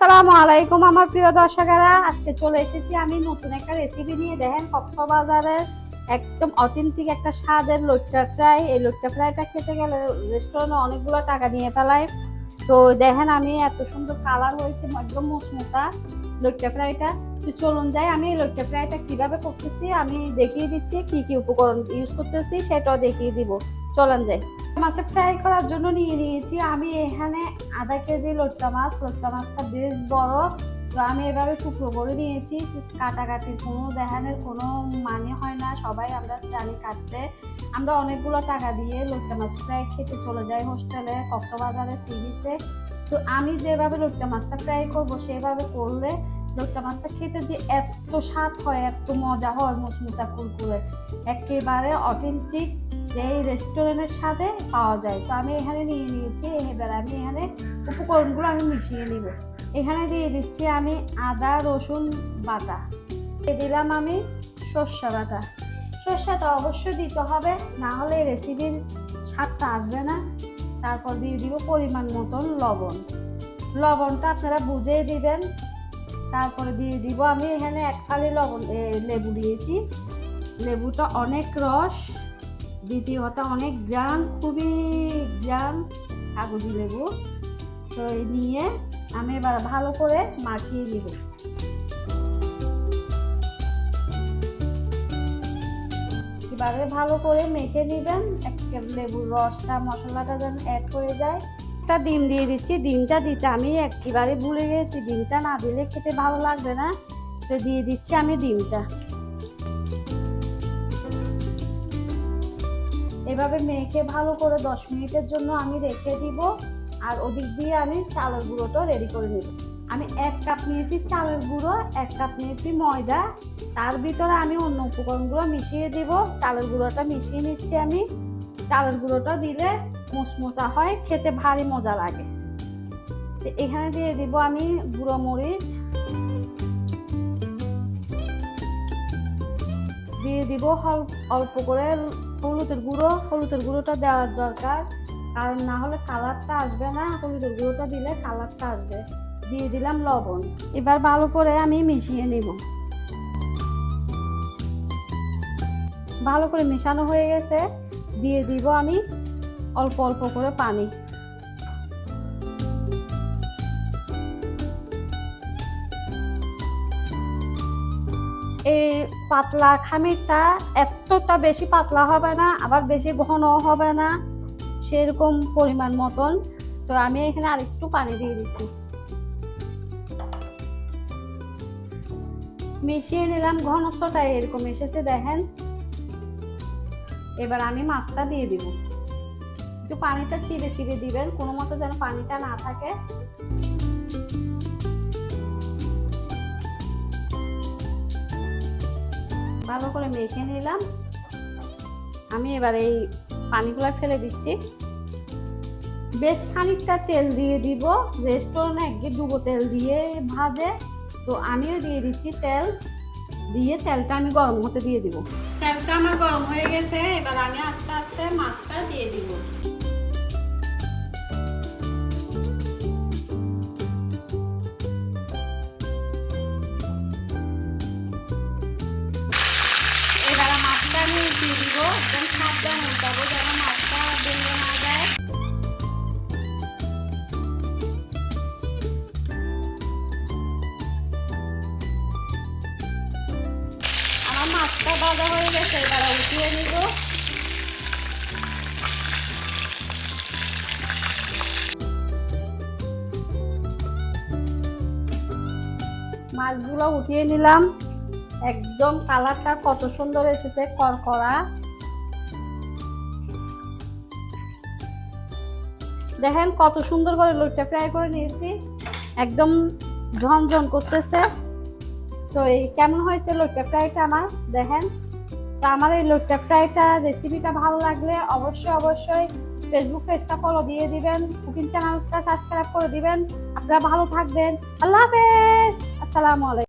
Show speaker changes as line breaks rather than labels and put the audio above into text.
আসসালামু আলাইকুম আমার প্রিয় দর্শকেরা। আজকে চলে এসেছি আমি নতুন একটা রেসিপি নিয়ে। দেখেন কক্সবাজারের একদম অথেন্টিক একটা স্বাদের লটকা ফ্রাই এই লটকা ফ্রাইটা খেতে গেলে রেস্টুরেন্টে অনেকগুলো টাকা নিয়ে ফেলায়। তো দেখেন, আমি এত সুন্দর কালার হয়েছে, একদম মুসমুতা লটকা ফ্রাইটা তো চলুন যাই, আমি এই লটকা ফ্রাইটা কীভাবে করতেছি, আমি দেখিয়ে দিচ্ছি কি কি উপকরণ ইউজ করতেছি, সেটাও দেখিয়ে দিব। চলেন যাই। মাছে ফ্রাই করার জন্য নিয়ে নিয়েছি। আমি এখানে আধা কেজি লটকা মাছ। লটকা মাছটা বেশ বড়। তো আমি এভাবে টুকরো করে নিয়েছি। কাটাকাটির কোনো দেখানোর কোনো মানে হয় না। সবাই আমরা জানি কাটতে। আমরা অনেকগুলো টাকা দিয়ে লটকা মাছ ফ্রাই খেতে চলে যাই হোস্টেলে, কক্সবাজারে সি বিচে তো আমি যেভাবে লটকা মাছটা ফ্রাই করব, সেভাবে করলে লটকা মাছটা খেতে যে এত স্বাদ হয়, এত মজা হয়, মুচমুচা কুরকুরে। একেবারে অথেন্টিক যে রেস্টুরেন্টের সাথে পাওয়া যায়। তো আমি এখানে নিয়ে নিয়েছি। এবার আমি এখানে উপকরণগুলো আমি মিশিয়ে নিব। এখানে দিয়ে দিচ্ছি আমি আদা, রসুন বাটা। দিলাম আমি সর্ষে বাটা। সর্ষেটা অবশ্যই দিতে হবে, না হলে রেসিপির স্বাদটা আসবে না। তারপর দিয়ে দিব পরিমাণ মতন লবণ। লবণটা আপনারা বুঝেই দিবেন। তারপরে দিয়ে দিব আমি এখানে এক ফালি লবণ লেবু দিয়েছি। লেবুটা অনেক রস। দ্বিতীয়ত অনেক গ্রাম খুবই গ্রাম কাগজি লেবু। তো এই নিয়ে আমি এবার ভালো করে মাখিয়ে নিব। এবারে ভালো করে মেখে নেবেন একটা লেবুর রসটা, মশলাটা যেন অ্যাড হয়ে যায়। একটা ডিম দিয়ে দিচ্ছি, ডিমটা দিতে আমি একেবারে ভুলে গেছি, ডিমটা না দিলে খেতে ভালো লাগবে না। তো দিয়ে দিচ্ছি আমি ডিমটা। এভাবে মেখে ভালো করে দশ মিনিটের জন্য আমি রেখে দিব, আর ওদিক দিয়ে আমি চালের গুঁড়োটা রেডি করে নেব আমি এক কাপ নিয়েছি চালের গুঁড়ো, এক কাপ নিয়েছি ময়দা, তার ভিতরে আমি অন্য উপকরণগুলো মিশিয়ে দিব। চালের গুঁড়োটা মিশিয়ে নিচ্ছি আমি। চালের গুঁড়োটা দিলে মুসমুসা হয়, খেতে ভারী মজা লাগে। এখানে দিয়ে দিব আমি গুঁড়ো মরিচ। দিয়ে দিব অল্প করে হলুদের গুঁড়ো, হলুদের গুঁড়োটা দেওয়ার দরকার। কারণ না হলে কালারটা আসবে না, হলুদের গুঁড়োটা দিলে কালারটা আসবে। দিয়ে দিলাম লবণ। এবার ভালো করে আমি মিশিয়ে নিব। ভালো করে মেশানো হয়ে গেছে। দিয়ে দিব আমি অল্প অল্প করে পানি। এই পাতলা খামিরটা এতটা বেশি পাতলা হবে না, আবার বেশি ঘন হবে না, সেরকম পরিমাণ মতন। তো আমি এখানে আরেকটু পানি দিয়ে দিচ্ছি। মিশিয়ে নিলাম, ঘনত্বটা এরকম এসেছে, দেখেন। এবার আমি মাছটা দিয়ে দিব। একটু পানিটা চিড়ে চিড়ে দিবেন, কোনো মতো যেন পানিটা না থাকে। ভালো করে মেখে নিলাম। আমি এবার এই পানিগুলো ফেলে দিচ্ছি। বেশ খানিকটা তেল দিয়ে দিব। রেস্টুরেন্ট একদিন ডুবো তেল দিয়ে ভাজে। তো আমিও দিয়ে দিচ্ছি তেল। দিয়ে তেলটা আমি গরম হতে দিয়ে দিব। তেলটা আমার গরম হয়ে গেছে। এবার আমি আস্তে আস্তে মাছটা দিয়ে দিব। মাছটা ভাজা হয়ে গেছে, এবার উঠিয়ে নিব। মাছগুলো উঠিয়ে নিলাম। একদম কালারটা কত সুন্দর এসেছে করকরা দেখেন কত সুন্দর করে লইটা ফ্রাই করে নিয়েছি। একদম ঝনঝন করতেছে। তো এই কেমন হয়েছে লইটা ফ্রাইটা আমার দেখেন। তো আমার এই লইটা ফ্রাইটা রেসিপিটা ভালো লাগলে অবশ্যই অবশ্যই ফেসবুক পেজটা ফলো দিয়ে দিবেন কুকিং চ্যানেলটা সাবস্ক্রাইব করে দিবেন। আপনারা ভালো থাকবেন। আল্লাহ হাফেজ। আসসালামু আলাইকুম।